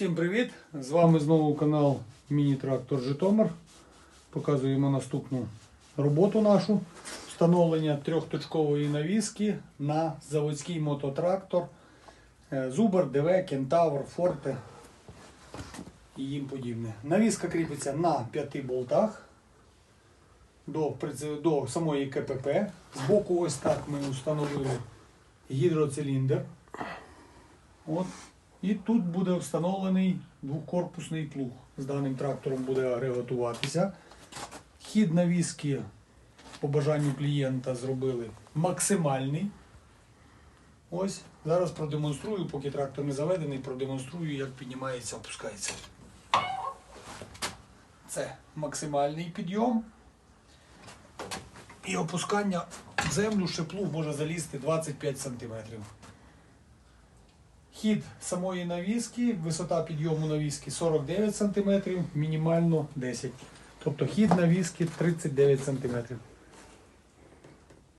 Всім привіт! З вами знову канал Міні-Трактор Житомир. Показуємо наступну роботу нашу. Встановлення трьохточкової навіски на заводський мототрактор е, Зубр, ДВ, Кентавр, Форте і їм подібне. Навіска кріпиться на п'яти болтах до, до самої КПП. Збоку ось так ми встановили гідроциліндр. От. І тут буде встановлений двокорпусний плуг. З даним трактором буде агрегатуватися. Хід навіски по бажанню клієнта зробили максимальний. Ось, зараз продемонструю, поки трактор не заведений, продемонструю, як піднімається, опускається. Це максимальний підйом. І опускання в землю ще плуг може залізти 25 см. Хід самої навіски, висота підйому навіски 49 см, мінімально 10 Тобто хід навіски 39 см.